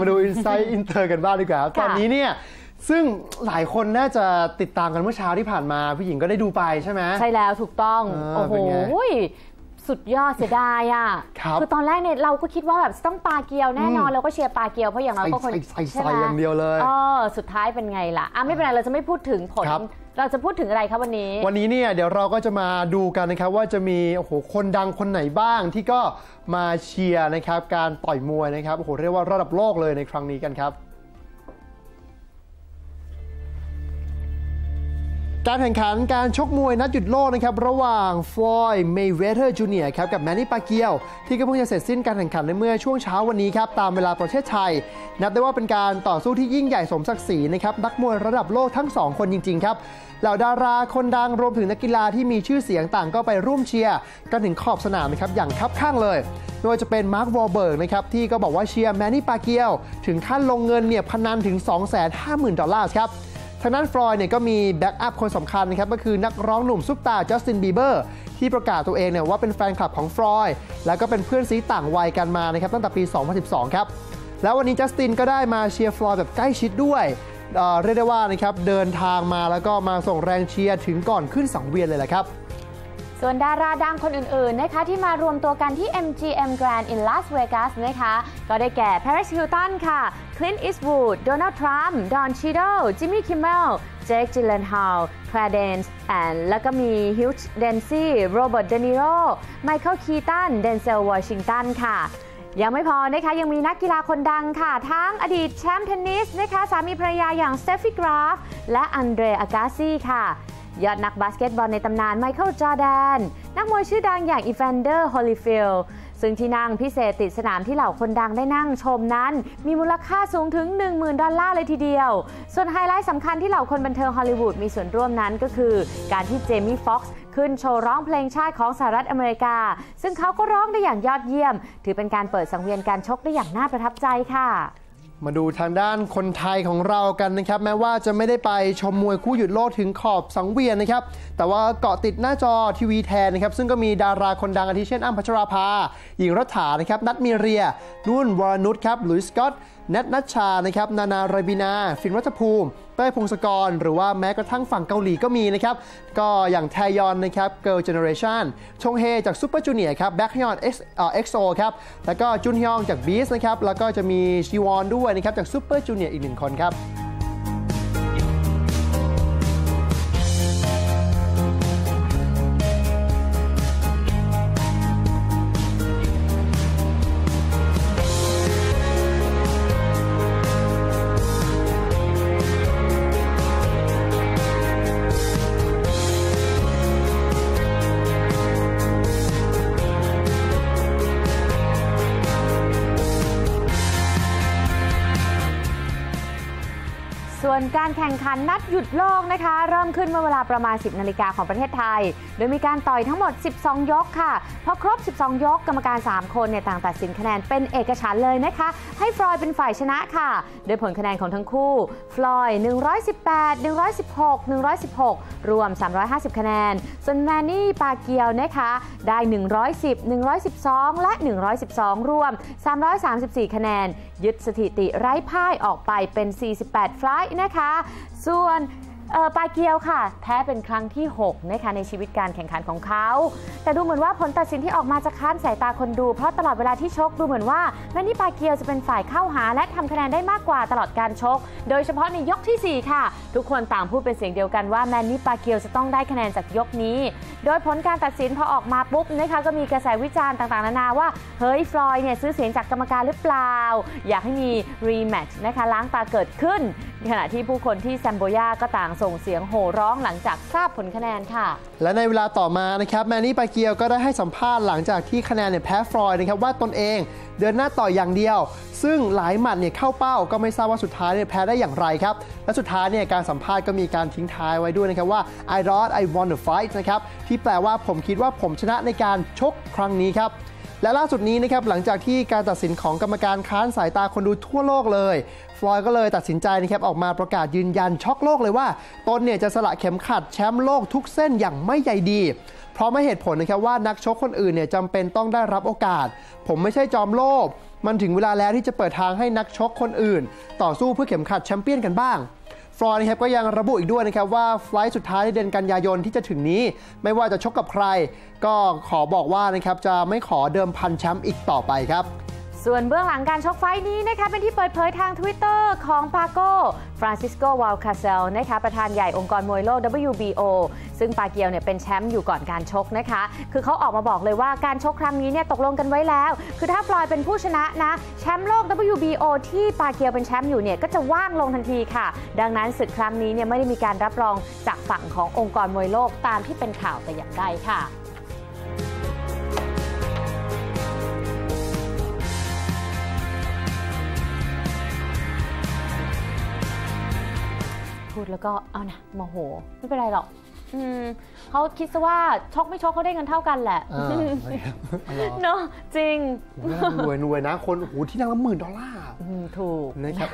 มาดู Insight Inter กันบ้างดีกว่าครับค่ะตอนนี้เนี่ยซึ่งหลายคนน่าจะติดตามกันเมื่อเช้าที่ผ่านมา ผู้หญิงก็ได้ดูไปใช่ไหม ใช่แล้วถูกต้องเออโอ้โหเป็นไง สุดยอดเสียดายอะครับอตอนแรกเนี่ยเราก็คิดว่าแบบต้องปลาเกียวแน่นอนอืมเราก็เชียร์ปลาเกียวเพราะอย่างน้อยก็คนใส่ใส่ใส่ช่ไหมอย่างเดียวเลยเออสุดท้ายเป็นไงล่ะอะไม่เป็นไรเราจะไม่พูดถึงผลครับเราจะพูดถึงอะไรครับวันนี้ วันนี้เนี่ยเดี๋ยวเราก็จะมาดูกันนะครับว่าจะมีโอ้โหคนดังคนไหนบ้างที่ก็มาเชียร์นะครับการต่อยมวยนะครับโอ้โหเรียกว่าระดับโลกเลยในครั้งนี้กันครับ การแข่งขันการชกมวยนัดหยุดโลกนะครับระหว่างฟลอยด์เมย์เวเธอร์จูเนียร์ครับกับแมนนี่ปาเกียว ที่ก็เพิ่งจะเสร็จสิ้นการแข่งขันในเมื่อช่วงเช้าวันนี้ครับตามเวลาประเทศไทย นับได้ว่าเป็นการต่อสู้ที่ยิ่งใหญ่สมศักดิ์ศรีนะครับนักมวยระดับโลกทั้งสองคนจริง ๆ ครับเหล่าดาราคนดังรวมถึงนักกีฬาที่มีชื่อเสียงต่างก็ไปร่วมเชียร์กันถึงขอบสนามนะครับอย่างคับข้างเลยไม่ว่าจะเป็นมาร์ควอลเบิร์กนะครับที่ก็บอกว่าเชียร์แมนนี่ปาเกียว ถึงขั้นลงเงินเนี่ยพนันถึง 250,000 ดอลลาร์ครับ ทางด้านฟลอยด์เนี่ยก็มีแบ็กอัพคนสำคัญนะครับก็คือนักร้องหนุ่มซุปตาร์จัสตินบีเบอร์ที่ประกาศตัวเองเนี่ยว่าเป็นแฟนคลับของฟลอยด์แล้วก็เป็นเพื่อนซีต่างวัยกันมานะครับตั้งแต่ปี 2012 ครับ แล้ววันนี้จัสตินก็ได้มาเชียร์ฟลอยด์แบบใกล้ชิดด้วยเเรียกได้ว่านะครับเดินทางมาแล้วก็มาส่งแรงเชียร์ถึงก่อนขึ้นสังเวียนเลยแหละครับ ส่วนดาราดังคนอื่นๆนะคะที่มารวมตัวกันที่ MGM Grand in Las Vegas นะคะ ก็ได้แก่ Paris Hilton ค่ะ Clint Eastwood Donald Trump Don Cheadle Jimmy Kimmel Jake Gyllenhaal Claire Danes and แล้วก็มี Hugh Dancy Robert De Niro Michael Keaton Denzel Washington ค่ะยังไม่พอนะคะยังมีนักกีฬาคนดังค่ะ ทั้งอดีตแชมป์เทนนิสนะคะสามีภรรยาอย่างสเตฟฟี่กราฟ และอันเดรอากาซีค่ะ ยอดนักบาสเกตบอลในตำนานไมเคิลจอร์แดน นักมวยชื่อดังอย่างอีแฟนเดอร์ฮอลลีฟิลซึ่งที่นั่งพิเศษติดสนามที่เหล่าคนดังได้นั่งชมนั้น มีมูลค่าสูงถึง 10,000 ดอลลาร์เลยทีเดียว ส่วนไฮไลท์สำคัญที่เหล่าคนบันเทิงฮอลลีวูดมีส่วนร่วมนั้นก็คือ การที่เจมี่ฟ็อกซ์ขึ้นโชว์ร้องเพลงชาติของสหรัฐอเมริกา ซึ่งเขาก็ร้องได้อย่างยอดเยี่ยม ถือเป็นการเปิดสังเวียนการชกได้อย่างน่าประทับใจค่ะ มาดูทางด้านคนไทยของเรากันนะครับ แม้ว่าจะไม่ได้ไปชมมวยคู่หยุดโลกถึงขอบสังเวียนนะครับ แต่ว่าเกาะติดหน้าจอทีวีแทนนะครับ ซึ่งก็มีดาราคนดังอาทิเช่นอ้มพัชราภาหญิงรัฐานะครับ นัทมีเรีย นุ่นวรนุชครับหลุยส์สกอต แนทนัชชานะครับนานาไรบินา ฟินวัชภูมิเต้ยพงศกร หรือว่าแม้กระทั่งฝั่งเกาหลีก็มีนะครับ ก็อย่างแทยอนนะครับเกิลเจเนอเรชันชงเฮจากซูเปอร์จูเนียร์ครับแบ็คฮยอนเอ็กโซครับ แล้วก็จุนฮยองจากบีสนะครับ แล้วก็จะมีชีวอนด้วยนะครับจากซูเปอร์จูเนียร์อีกหนึ่งคนครับ นการแข่งขันนัดหยุดโลกนะคะ เริ่มขึ้นเมื่อเวลาประมาณ 10 นาฬิกาของประเทศไทย โดยมีการต่อยทั้งหมด 12 ยกค่ะพอครบ 12 ยกกรรมการ 3 คนเนี่ยต่างตัดสินคะแนนเป็นเอกฉันเลยนะคะ ให้ฟลอยด์เป็นฝ่ายชนะค่ะ โดยผลคะแนนของทั้งคู่ ฟลอยด์118 116 116 รวม 350 คะแนนส่วนแมนนี่ปาเกียวนะคะได้ 110 112 และ 112 รวม 334 คะแนน ยึดสถิติไร้พ่ายออกไปเป็น 48 ไฟลท์นะคะ ส่วนปาเกียวค่ะ แพ้เป็นครั้งที่ 6 นะคะในชีวิตการแข่งขันของเขา แต่ดูเหมือนว่าผลตัดสินที่ออกมาจะค้านสายตาคนดู เพราะตลอดเวลาที่ชกดูเหมือนว่าแมนนี่ปาเกียวจะเป็นฝ่ายเข้าหาและทำคะแนนได้มากกว่าตลอดการชก โดยเฉพาะในยกทีสี่ 4 ค่ะ ทุกคนต่างพูดเป็นเสียงเดียวกันว่าแมนนี่ปาเกียวจะต้องได้คะแนนจากยกนี้ โดยผลการตัดสินพอออกมาปุ๊บนะคะก็มีกระแสวิจารณ์ต่างๆนานาว่าเฮ้ยฟลอยเนี่ยซื้อเสียงจากกรรมการหรือเปล่า อยากให้มีรีแมตช์นะคะล้างตาเกิดขึ้นขณะที่ผู้คนที่แซมโบยาก็ต่างส่งเสียงโห่ร้องหลังจากทราบผลคะแนนค่ะ และในเวลาต่อมานะครับแมนนี่ปาเกียวก็ได้ให้สัมภาษณ์หลังจากที่คะแนนเนี่ยแพ้ฟลอยด์นะครับว่าตนเองเดินหน้าต่ออย่างเดียว ซึ่งหลายหมัดเนี่ยเข้าเป้าก็ไม่ทราบว่าสุดท้ายเนี่ยแพ้ได้อย่างไรครับ และสุดท้ายเนี่ยการสัมภาษณ์ก็มีการทิ้งท้ายไว้ด้วยนะครับว่า I thought I won the fight นะครับที่แปลว่าผมคิดว่าผมชนะในการชกครั้งนี้ครับ และล่าสุดนี้นะครับหลังจากที่การตัดสินของกรรมการค้านสายตาคนดูทั่วโลกเลยฟลอยด์ก็เลยตัดสินใจนะครับออกมาประกาศยืนยันช็อกโลกเลยว่า ตนเนี่ยจะสละเข็มขัดแชมป์โลกทุกเส้นอย่างไม่ใยดีเพราะไม่เหตุผลนะครับว่านักชกคนอื่นเนี่ยจำเป็นต้องได้รับโอกาส ผมไม่ใช่จอมโลภมันถึงเวลาแล้วที่จะเปิดทางให้นักชกคนอื่น ต่อสู้เพื่อเข็มขัดแชมเปี้ยนกันบ้าง ฟลอร์นะครับก็ยังระบุอีกด้วยนะครับว่าไฟล์สุดท้ายในเดือนกันยายนที่จะถึงนี้ ไม่ว่าจะชกกับใคร ก็ขอบอกว่านะครับจะไม่ขอเดิมพันแชมป์อีกต่อไปครับ ส่วนเบื้องหลังการชกไฟนี้นะคะเป็นที่เปิดเผยทาง Twitter ของปาโกฟรานซิสโกวาลคาเซลนะคะประธานใหญ่องค์กรมวยโลก WBO ซึ่งปาเกียวเนี่ยเป็นแชมป์อยู่ก่อนการชกนะคะ คือเขาออกมาบอกเลยว่าการชกครั้งนี้เนี่ยตกลงกันไว้แล้ว คือถ้าฟลอยเป็นผู้ชนะนะ แชมป์โลก WBO ที่ปาเกียวเป็นแชมป์อยู่เนี่ยก็จะว่างลงทันทีค่ะ ดังนั้นศึกครั้งนี้เนี่ยไม่ได้มีการรับรองจากฝั่งขององค์กรมวยโลกตามที่เป็นข่าวแต่อย่างใดค่ะ พูดแล้วก็เอานะโมโห ไม่เป็นไรหรอกอืมเขาคิดซะว่าชกไม่ชกเขาได้เงินเท่ากันแหละอ่านะครับอ๋อเหรอเนาะจริงรวยรวยนะคนโอ้โหที่นั่งละหมื่นดอลลาร์อืมถูกนะครับ